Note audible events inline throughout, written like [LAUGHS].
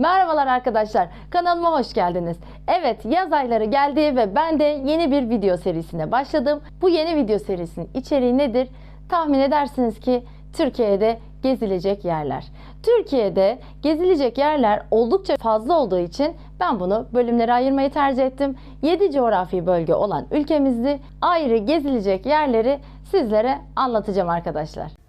Merhabalar arkadaşlar, kanalıma hoş geldiniz. Evet, yaz ayları geldi ve ben de yeni bir video serisine başladım. Bu yeni video serisinin içeriği nedir? Tahmin edersiniz ki Türkiye'de gezilecek yerler. Türkiye'de gezilecek yerler oldukça fazla olduğu için ben bunu bölümlere ayırmayı tercih ettim. 7 coğrafi bölge olan ülkemizde ayrı gezilecek yerleri sizlere anlatacağım arkadaşlar.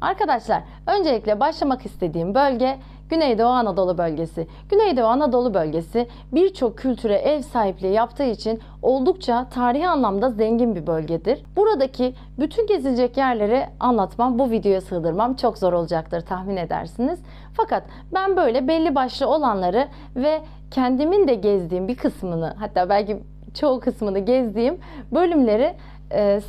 Arkadaşlar öncelikle başlamak istediğim bölge Güneydoğu Anadolu bölgesi. Güneydoğu Anadolu bölgesi birçok kültüre ev sahipliği yaptığı için oldukça tarihi anlamda zengin bir bölgedir. Buradaki bütün gezilecek yerleri anlatmam, bu videoya sığdırmam çok zor olacaktır tahmin edersiniz. Fakat ben böyle belli başlı olanları ve kendimin de gezdiğim bir kısmını hatta belki çoğu kısmını gezdiğim bölümleri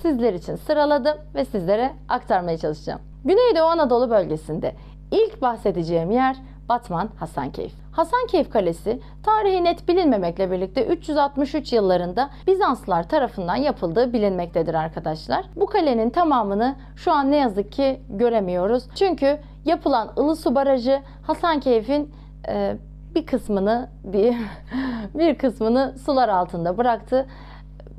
sizler için sıraladım ve sizlere aktarmaya çalışacağım. Güneydoğu Anadolu bölgesinde ilk bahsedeceğim yer Batman Hasankeyf. Hasankeyf Kalesi tarihi net bilinmemekle birlikte 363 yıllarında Bizanslılar tarafından yapıldığı bilinmektedir arkadaşlar. Bu kalenin tamamını şu an ne yazık ki göremiyoruz. Çünkü yapılan Ilısu Barajı Hasankeyf'in e, bir kısmını diye [LAUGHS] bir kısmını sular altında bıraktı.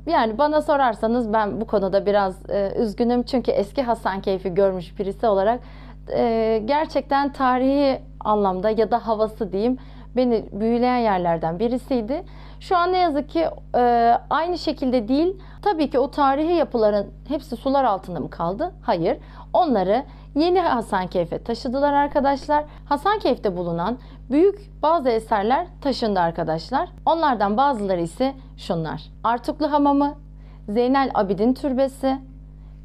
Yani bana sorarsanız ben bu konuda biraz e, üzgünüm çünkü eski Hasankeyf'i görmüş birisi olarak e, gerçekten tarihi anlamda ya da havası diyeyim beni büyüleyen yerlerden birisiydi. Şu an ne yazık ki e, aynı şekilde değil. Tabii ki o tarihi yapıların hepsi sular altında mı kaldı? Hayır. Onları yeni Hasankeyf'e taşıdılar arkadaşlar. Hasankeyf'te bulunan büyük bazı eserler taşındı arkadaşlar. Onlardan bazıları ise şunlar. Artuklu Hamamı, Zeynel Abidin Türbesi,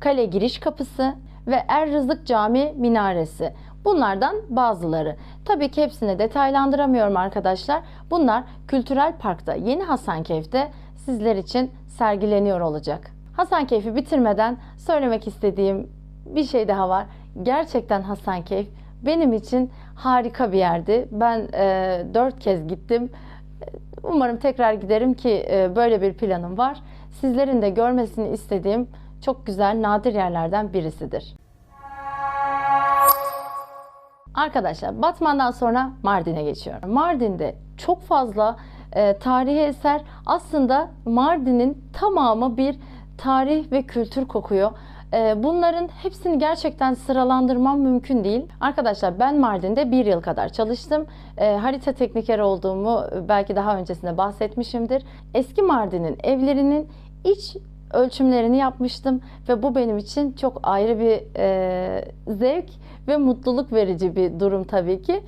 Kale Giriş Kapısı ve Er Rızık Cami Minaresi. Bunlardan bazıları. Tabii ki hepsini detaylandıramıyorum arkadaşlar. Bunlar Kültürel Park'ta Yeni Hasankeyf'te sizler için sergileniyor olacak. Hasankeyf'i bitirmeden söylemek istediğim bir şey daha var. Gerçekten Hasankeyf benim için harika bir yerdi. Ben e, dört kez gittim. Umarım tekrar giderim ki e, böyle bir planım var. Sizlerin de görmesini istediğim çok güzel, nadir yerlerden birisidir. Arkadaşlar Batman'dan sonra Mardin'e geçiyorum. Mardin'de çok fazla e, tarihi eser aslında Mardin'in tamamı bir tarih ve kültür kokuyor. E, bunların hepsini gerçekten sıralandırmam mümkün değil. Arkadaşlar ben Mardin'de bir yıl kadar çalıştım. E, harita teknikeri olduğumu belki daha öncesinde bahsetmişimdir. Eski Mardin'in evlerinin iç ölçümlerini yapmıştım ve bu benim için çok ayrı bir e, zevk ve mutluluk verici bir durum tabii ki.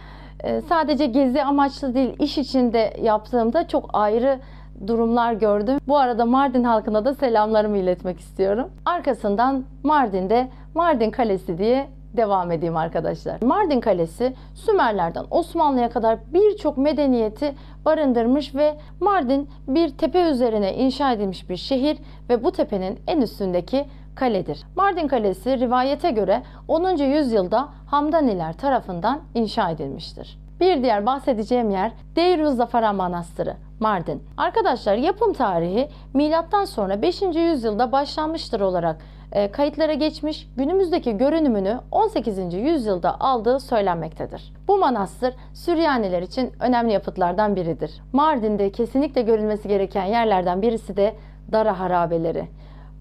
E, sadece gezi amaçlı değil, iş içinde yaptığımda çok ayrı durumlar gördüm. Bu arada Mardin halkına da selamlarımı iletmek istiyorum. Arkasından Mardin'de Mardin Kalesi diye devam edeyim arkadaşlar. Mardin Kalesi Sümerlerden Osmanlı'ya kadar birçok medeniyeti barındırmış ve Mardin bir tepe üzerine inşa edilmiş bir şehir ve bu tepenin en üstündeki kaledir. Mardin Kalesi rivayete göre 10. yüzyılda Hamdaniler tarafından inşa edilmiştir. Bir diğer bahsedeceğim yer Deiruz Zafaran Manastırı. Mardin. Arkadaşlar yapım tarihi milattan sonra 5. yüzyılda başlanmıştır olarak e, kayıtlara geçmiş, günümüzdeki görünümünü 18. yüzyılda aldığı söylenmektedir. Bu manastır Süryaniler için önemli yapıtlardan biridir. Mardin'de kesinlikle görülmesi gereken yerlerden birisi de Dara Harabeleri.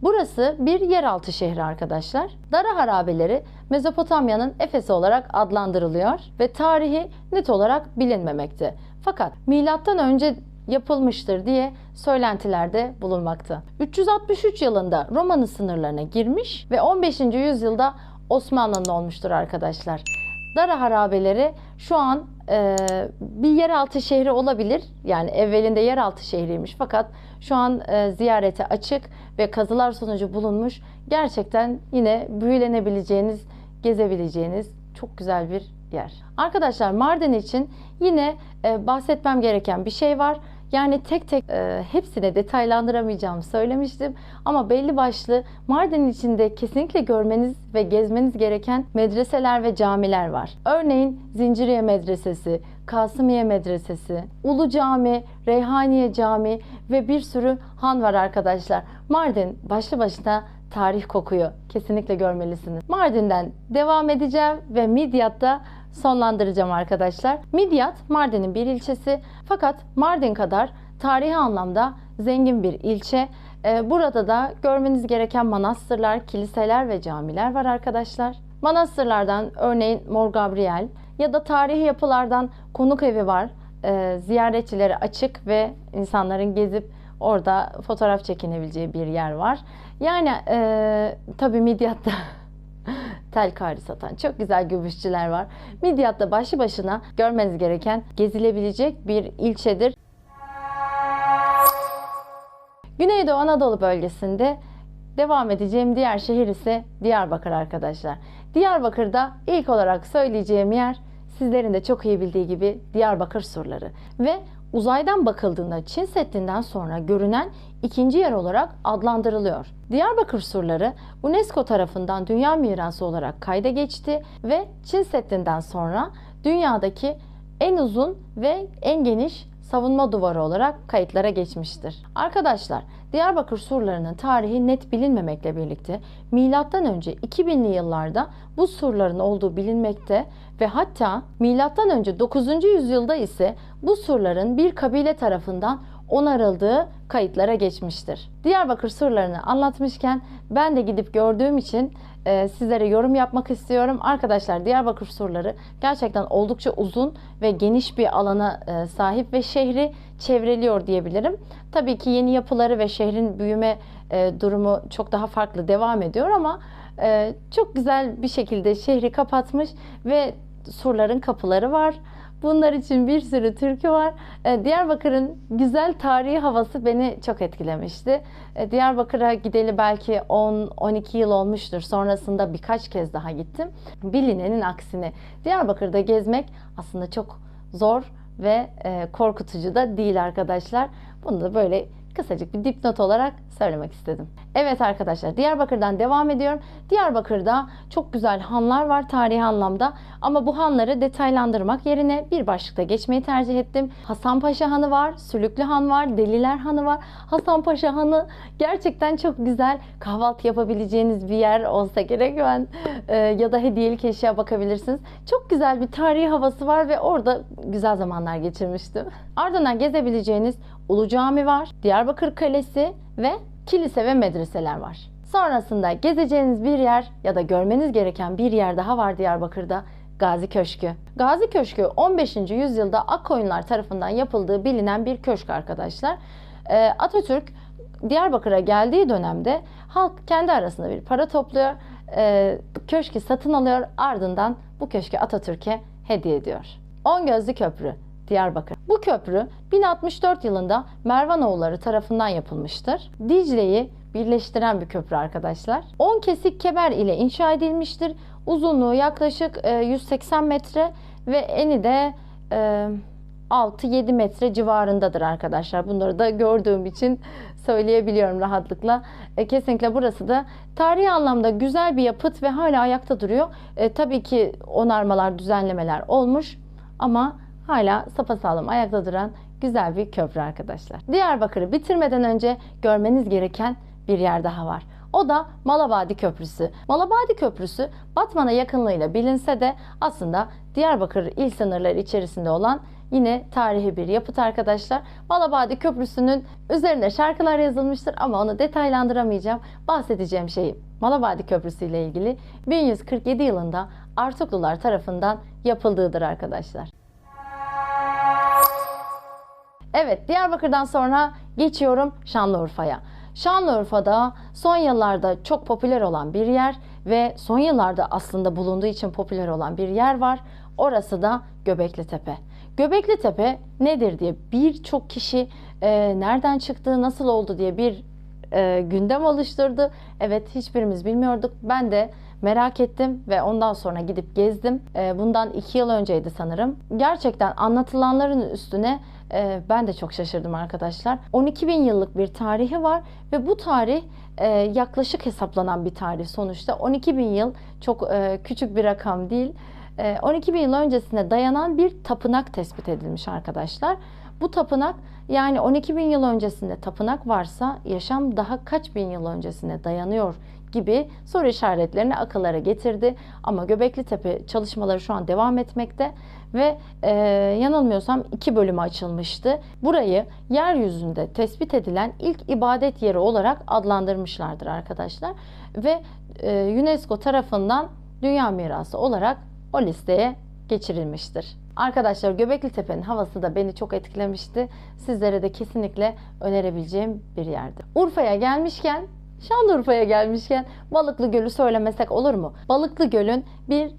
Burası bir yeraltı şehri arkadaşlar. Dara harabeleri Mezopotamya'nın Efes'i olarak adlandırılıyor ve tarihi net olarak bilinmemekte. Fakat milattan önce yapılmıştır diye söylentilerde bulunmakta. 363 yılında Roma'nın sınırlarına girmiş ve 15. yüzyılda Osmanlı'nın olmuştur arkadaşlar. Dara harabeleri şu an e, bir yeraltı şehri olabilir. Yani evvelinde yeraltı şehriymiş fakat şu an e, ziyarete açık ve kazılar sonucu bulunmuş. Gerçekten yine büyülenebileceğiniz, gezebileceğiniz çok güzel bir yer. Arkadaşlar Mardin için yine e, bahsetmem gereken bir şey var. Yani tek tek e, hepsine detaylandıramayacağımı söylemiştim. Ama belli başlı Mardin içinde kesinlikle görmeniz ve gezmeniz gereken medreseler ve camiler var. Örneğin Zinciriye Medresesi, Kasımiye Medresesi, Ulu Cami, Reyhaniye Cami ve bir sürü han var arkadaşlar. Mardin başlı başına tarih kokuyor. Kesinlikle görmelisiniz. Mardin'den devam edeceğim ve Midyat'ta sonlandıracağım arkadaşlar. Midyat Mardin'in bir ilçesi fakat Mardin kadar tarihi anlamda zengin bir ilçe. Ee, Burada da görmeniz gereken manastırlar, kiliseler ve camiler var arkadaşlar. Manastırlardan örneğin Mor Gabriel ya da tarihi yapılardan konuk evi var. Ee, ziyaretçilere açık ve insanların gezip orada fotoğraf çekinebileceği bir yer var. Yani e, tabii Midyat'ta [LAUGHS] telkari satan çok güzel gümüşçüler var. Midyat'ta başlı başına görmeniz gereken gezilebilecek bir ilçedir. Güneydoğu Anadolu bölgesinde devam edeceğim diğer şehir ise Diyarbakır arkadaşlar. Diyarbakır'da ilk olarak söyleyeceğim yer sizlerin de çok iyi bildiği gibi Diyarbakır surları ve uzaydan bakıldığında Çin Seddi'nden sonra görünen ikinci yer olarak adlandırılıyor. Diyarbakır surları UNESCO tarafından Dünya Mirası olarak kayda geçti ve Çin Seddi'nden sonra dünyadaki en uzun ve en geniş savunma duvarı olarak kayıtlara geçmiştir. Arkadaşlar, Diyarbakır surlarının tarihi net bilinmemekle birlikte milattan önce 2000'li yıllarda bu surların olduğu bilinmekte ve hatta milattan önce 9. yüzyılda ise bu surların bir kabile tarafından onarıldığı kayıtlara geçmiştir. Diyarbakır surlarını anlatmışken ben de gidip gördüğüm için e, sizlere yorum yapmak istiyorum. Arkadaşlar Diyarbakır surları gerçekten oldukça uzun ve geniş bir alana e, sahip ve şehri çevreliyor diyebilirim. Tabii ki yeni yapıları ve şehrin büyüme e, durumu çok daha farklı devam ediyor ama e, çok güzel bir şekilde şehri kapatmış ve surların kapıları var. Bunlar için bir sürü türkü var. E, Diyarbakır'ın güzel tarihi havası beni çok etkilemişti. E, Diyarbakır'a gideli belki 10-12 yıl olmuştur. Sonrasında birkaç kez daha gittim. Bilinenin aksine Diyarbakır'da gezmek aslında çok zor ve e, korkutucu da değil arkadaşlar. Bunu da böyle kısacık bir dipnot olarak söylemek istedim. Evet arkadaşlar Diyarbakır'dan devam ediyorum. Diyarbakır'da çok güzel hanlar var tarihi anlamda ama bu hanları detaylandırmak yerine bir başlıkta geçmeyi tercih ettim. Hasanpaşa Hanı var, Sülüklü Han var, Deliler Hanı var. Hasanpaşa Hanı gerçekten çok güzel kahvaltı yapabileceğiniz bir yer olsa gerek ben e, ya da hediyelik eşya bakabilirsiniz. Çok güzel bir tarihi havası var ve orada güzel zamanlar geçirmiştim. Ardından gezebileceğiniz Ulu Cami var, Diyarbakır Kalesi ve kilise ve medreseler var. Sonrasında gezeceğiniz bir yer ya da görmeniz gereken bir yer daha var Diyarbakır'da. Gazi Köşkü. Gazi Köşkü 15. yüzyılda Akkoyunlar tarafından yapıldığı bilinen bir köşk arkadaşlar. Ee, Atatürk Diyarbakır'a geldiği dönemde halk kendi arasında bir para topluyor, e, köşkü satın alıyor, ardından bu köşkü Atatürk'e hediye ediyor. On Gözlü Köprü Diyarbakır. Bu köprü 1064 yılında Mervanoğulları tarafından yapılmıştır. Dicle'yi birleştiren bir köprü arkadaşlar. 10 kesik kemer ile inşa edilmiştir. Uzunluğu yaklaşık e, 180 metre ve eni de e, 6-7 metre civarındadır arkadaşlar. Bunları da gördüğüm için söyleyebiliyorum rahatlıkla. E, kesinlikle burası da tarihi anlamda güzel bir yapıt ve hala ayakta duruyor. E, tabii ki onarmalar, düzenlemeler olmuş ama hala sapasağlam ayakta duran güzel bir köprü arkadaşlar. Diyarbakır'ı bitirmeden önce görmeniz gereken bir yer daha var. O da Malabadi Köprüsü. Malabadi Köprüsü Batman'a yakınlığıyla bilinse de aslında Diyarbakır il sınırları içerisinde olan yine tarihi bir yapıt arkadaşlar. Malabadi Köprüsü'nün üzerinde şarkılar yazılmıştır ama onu detaylandıramayacağım. Bahsedeceğim şey Malabadi Köprüsü ile ilgili 1147 yılında Artuklular tarafından yapıldığıdır arkadaşlar. Evet, Diyarbakır'dan sonra geçiyorum Şanlıurfa'ya. Şanlıurfa'da son yıllarda çok popüler olan bir yer ve son yıllarda aslında bulunduğu için popüler olan bir yer var. Orası da Göbekli Tepe. Göbekli Tepe nedir diye birçok kişi e, nereden çıktı, nasıl oldu diye bir e, gündem oluşturdu. Evet, hiçbirimiz bilmiyorduk. Ben de merak ettim ve ondan sonra gidip gezdim. E, bundan iki yıl önceydi sanırım. Gerçekten anlatılanların üstüne e, ben de çok şaşırdım arkadaşlar. 12 bin yıllık bir tarihi var ve bu tarih e, yaklaşık hesaplanan bir tarih sonuçta. 12 bin yıl çok e, küçük bir rakam değil. E, 12 bin yıl öncesine dayanan bir tapınak tespit edilmiş arkadaşlar. Bu tapınak yani 12 bin yıl öncesinde tapınak varsa yaşam daha kaç bin yıl öncesine dayanıyor gibi soru işaretlerini akıllara getirdi. Ama Göbekli Tepe çalışmaları şu an devam etmekte ve e, yanılmıyorsam iki bölüme açılmıştı. Burayı yeryüzünde tespit edilen ilk ibadet yeri olarak adlandırmışlardır arkadaşlar. Ve e, UNESCO tarafından Dünya Mirası olarak o listeye geçirilmiştir. Arkadaşlar Göbekli Tepe'nin havası da beni çok etkilemişti. Sizlere de kesinlikle önerebileceğim bir yerdi. Urfa'ya gelmişken, Şanlıurfa'ya gelmişken Balıklı Gölü söylemesek olur mu? Balıklı Göl'ün bir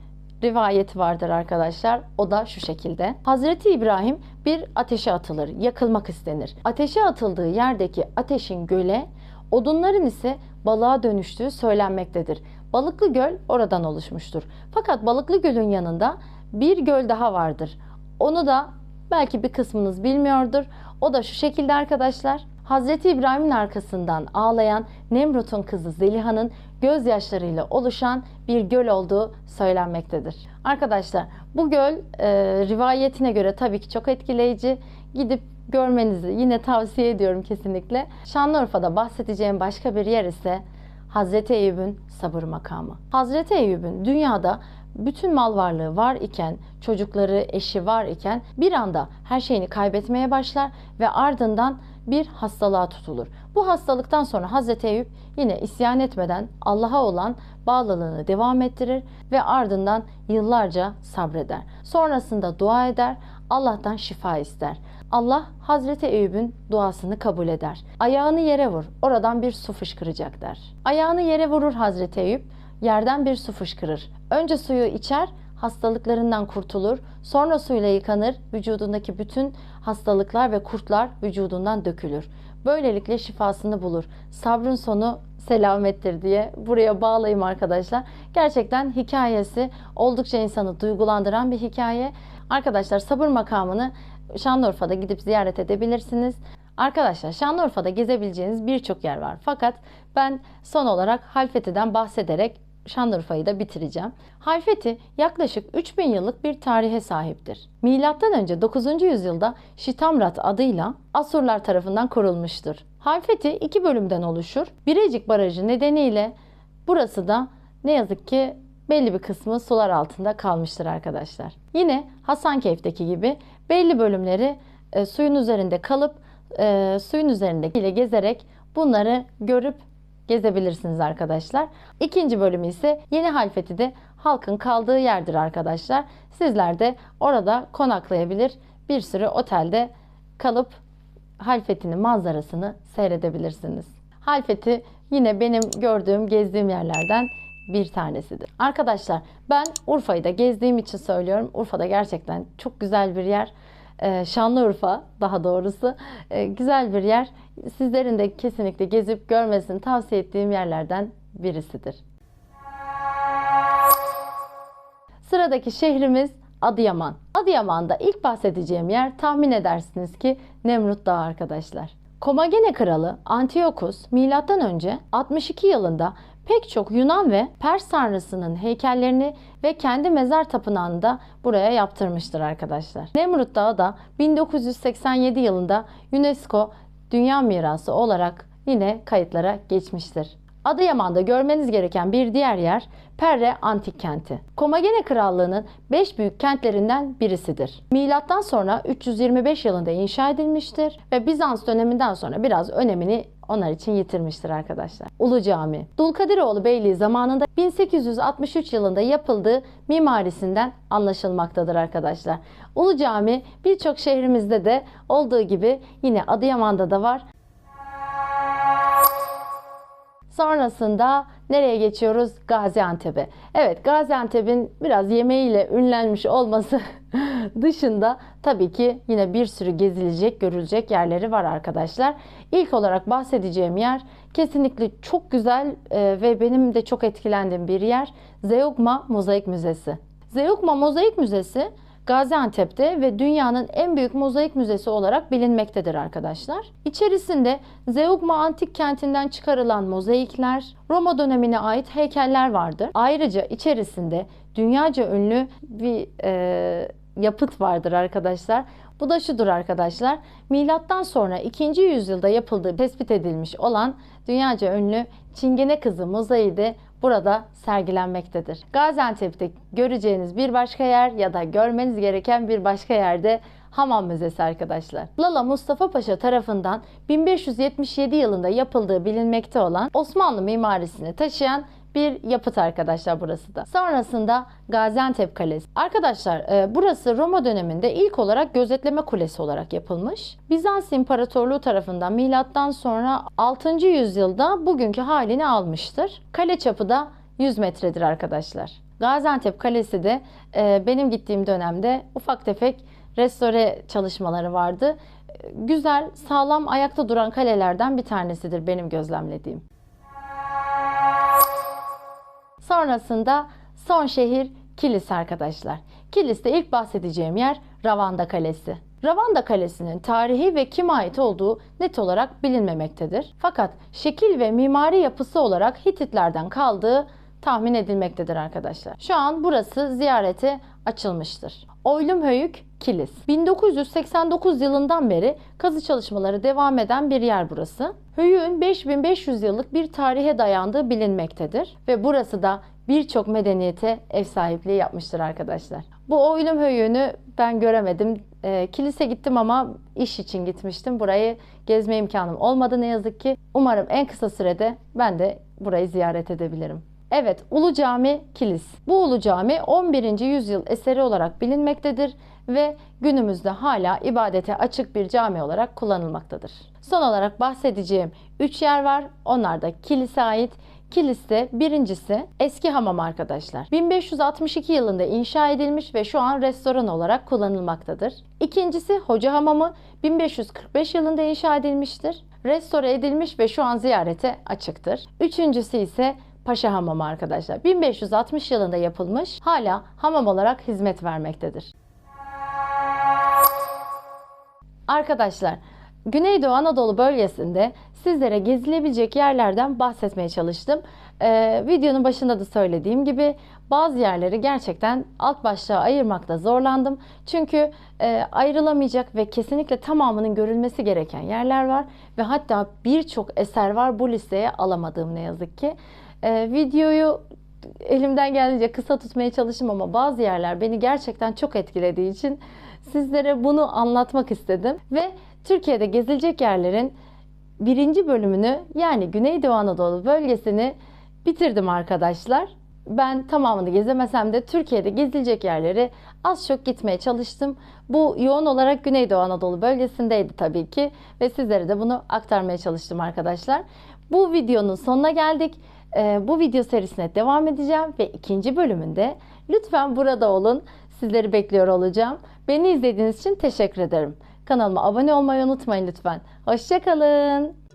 rivayeti vardır arkadaşlar. O da şu şekilde. Hazreti İbrahim bir ateşe atılır, yakılmak istenir. Ateşe atıldığı yerdeki ateşin göle, odunların ise balığa dönüştüğü söylenmektedir. Balıklı Göl oradan oluşmuştur. Fakat Balıklı Göl'ün yanında bir göl daha vardır. Onu da belki bir kısmınız bilmiyordur. O da şu şekilde arkadaşlar. Hazreti İbrahim'in arkasından ağlayan Nemrut'un kızı Zeliha'nın gözyaşlarıyla oluşan bir göl olduğu söylenmektedir. Arkadaşlar bu göl e, rivayetine göre tabii ki çok etkileyici. Gidip görmenizi yine tavsiye ediyorum kesinlikle. Şanlıurfa'da bahsedeceğim başka bir yer ise Hazreti Eyüp'ün sabır makamı. Hazreti Eyüp'ün dünyada bütün mal varlığı var iken, çocukları, eşi var iken bir anda her şeyini kaybetmeye başlar ve ardından bir hastalığa tutulur. Bu hastalıktan sonra Hazreti Eyüp yine isyan etmeden Allah'a olan bağlılığını devam ettirir ve ardından yıllarca sabreder. Sonrasında dua eder, Allah'tan şifa ister. Allah Hazreti Eyüp'ün duasını kabul eder. Ayağını yere vur, oradan bir su fışkıracak der. Ayağını yere vurur Hazreti Eyüp, yerden bir su fışkırır. Önce suyu içer, hastalıklarından kurtulur. Sonra suyla yıkanır, vücudundaki bütün hastalıklar ve kurtlar vücudundan dökülür. Böylelikle şifasını bulur. Sabrın sonu selamettir diye buraya bağlayayım arkadaşlar. Gerçekten hikayesi oldukça insanı duygulandıran bir hikaye. Arkadaşlar sabır makamını Şanlıurfa'da gidip ziyaret edebilirsiniz. Arkadaşlar Şanlıurfa'da gezebileceğiniz birçok yer var. Fakat ben son olarak Halfeti'den bahsederek Şanlıurfa'yı da bitireceğim. Halfeti yaklaşık 3000 yıllık bir tarihe sahiptir. Milattan önce 9. yüzyılda Şitamrat adıyla Asurlar tarafından kurulmuştur. Halfeti iki bölümden oluşur. Birecik Barajı nedeniyle burası da ne yazık ki belli bir kısmı sular altında kalmıştır arkadaşlar. Yine Hasankeyf'teki gibi belli bölümleri e, suyun üzerinde kalıp e, suyun üzerinde ile gezerek bunları görüp gezebilirsiniz arkadaşlar. İkinci bölümü ise Yeni Halfeti'de halkın kaldığı yerdir arkadaşlar. Sizler de orada konaklayabilir, bir sürü otelde kalıp Halfeti'nin manzarasını seyredebilirsiniz. Halfeti yine benim gördüğüm, gezdiğim yerlerden bir tanesidir. Arkadaşlar ben Urfa'yı da gezdiğim için söylüyorum. Urfa'da gerçekten çok güzel bir yer. Ee, Şanlıurfa daha doğrusu ee, güzel bir yer. Sizlerin de kesinlikle gezip görmesini tavsiye ettiğim yerlerden birisidir. Sıradaki şehrimiz Adıyaman. Adıyaman'da ilk bahsedeceğim yer tahmin edersiniz ki Nemrut Dağı arkadaşlar. Komagene kralı Antiochus M.Ö. 62 yılında pek çok Yunan ve Pers tanrısının heykellerini ve kendi mezar tapınağını da buraya yaptırmıştır arkadaşlar. Nemrut Dağı da 1987 yılında UNESCO Dünya Mirası olarak yine kayıtlara geçmiştir. Adıyaman'da görmeniz gereken bir diğer yer Perre Antik Kenti. Komagene Krallığı'nın 5 büyük kentlerinden birisidir. Milattan sonra 325 yılında inşa edilmiştir ve Bizans döneminden sonra biraz önemini onlar için yitirmiştir arkadaşlar. Ulu Cami. Dulkadiroğlu Beyliği zamanında 1863 yılında yapıldığı mimarisinden anlaşılmaktadır arkadaşlar. Ulu Cami birçok şehrimizde de olduğu gibi yine Adıyaman'da da var. Sonrasında nereye geçiyoruz? Gaziantep'e. Evet Gaziantep'in biraz yemeğiyle ünlenmiş olması [LAUGHS] dışında tabii ki yine bir sürü gezilecek, görülecek yerleri var arkadaşlar. İlk olarak bahsedeceğim yer kesinlikle çok güzel e, ve benim de çok etkilendiğim bir yer. Zeugma Mozaik Müzesi. Zeugma Mozaik Müzesi Gaziantep'te ve dünyanın en büyük mozaik müzesi olarak bilinmektedir arkadaşlar. İçerisinde Zeugma antik kentinden çıkarılan mozaikler, Roma dönemine ait heykeller vardır. Ayrıca içerisinde dünyaca ünlü bir e, yapıt vardır arkadaşlar. Bu da şudur arkadaşlar. Milattan sonra 2. yüzyılda yapıldığı tespit edilmiş olan dünyaca ünlü Çingene Kızı mozaiği de burada sergilenmektedir. Gaziantep'te göreceğiniz bir başka yer ya da görmeniz gereken bir başka yerde Hamam Müzesi arkadaşlar. Lala Mustafa Paşa tarafından 1577 yılında yapıldığı bilinmekte olan Osmanlı mimarisini taşıyan bir yapıt arkadaşlar burası da. Sonrasında Gaziantep Kalesi. Arkadaşlar e, burası Roma döneminde ilk olarak gözetleme kulesi olarak yapılmış. Bizans İmparatorluğu tarafından milattan sonra 6. yüzyılda bugünkü halini almıştır. Kale çapı da 100 metredir arkadaşlar. Gaziantep Kalesi de e, benim gittiğim dönemde ufak tefek restore çalışmaları vardı. E, Güzel, sağlam, ayakta duran kalelerden bir tanesidir benim gözlemlediğim. Sonrasında son şehir Kilis arkadaşlar. Kilis'te ilk bahsedeceğim yer Ravanda Kalesi. Ravanda Kalesi'nin tarihi ve kime ait olduğu net olarak bilinmemektedir. Fakat şekil ve mimari yapısı olarak Hititlerden kaldığı tahmin edilmektedir arkadaşlar. Şu an burası ziyarete açılmıştır. Oylumhöyük Kilis. 1989 yılından beri kazı çalışmaları devam eden bir yer burası. Höyük'ün 5500 yıllık bir tarihe dayandığı bilinmektedir ve burası da birçok medeniyete ev sahipliği yapmıştır arkadaşlar. Bu Oylum Höyük'ünü ben göremedim. Ee, kilise gittim ama iş için gitmiştim. Burayı gezme imkanım olmadı ne yazık ki. Umarım en kısa sürede ben de burayı ziyaret edebilirim. Evet, Ulu Cami Kilis. Bu Ulu Cami 11. yüzyıl eseri olarak bilinmektedir ve günümüzde hala ibadete açık bir cami olarak kullanılmaktadır. Son olarak bahsedeceğim 3 yer var. Onlar da kilise ait. Kiliste birincisi eski hamam arkadaşlar. 1562 yılında inşa edilmiş ve şu an restoran olarak kullanılmaktadır. İkincisi Hoca Hamamı 1545 yılında inşa edilmiştir. Restore edilmiş ve şu an ziyarete açıktır. Üçüncüsü ise Paşa Hamamı arkadaşlar. 1560 yılında yapılmış, hala hamam olarak hizmet vermektedir. Arkadaşlar, Güneydoğu Anadolu bölgesinde sizlere gezilebilecek yerlerden bahsetmeye çalıştım. Ee, videonun başında da söylediğim gibi bazı yerleri gerçekten alt başlığa ayırmakta zorlandım. Çünkü e, ayrılamayacak ve kesinlikle tamamının görülmesi gereken yerler var. Ve hatta birçok eser var bu listeye alamadığım ne yazık ki. Ee, videoyu elimden geldiğince kısa tutmaya çalıştım ama bazı yerler beni gerçekten çok etkilediği için sizlere bunu anlatmak istedim. Ve Türkiye'de gezilecek yerlerin birinci bölümünü yani Güneydoğu Anadolu bölgesini bitirdim arkadaşlar. Ben tamamını gezemesem de Türkiye'de gezilecek yerleri az çok gitmeye çalıştım. Bu yoğun olarak Güneydoğu Anadolu bölgesindeydi tabii ki ve sizlere de bunu aktarmaya çalıştım arkadaşlar. Bu videonun sonuna geldik. Ee, bu video serisine devam edeceğim ve ikinci bölümünde lütfen burada olun. Sizleri bekliyor olacağım. Beni izlediğiniz için teşekkür ederim. Kanalıma abone olmayı unutmayın lütfen. Hoşçakalın.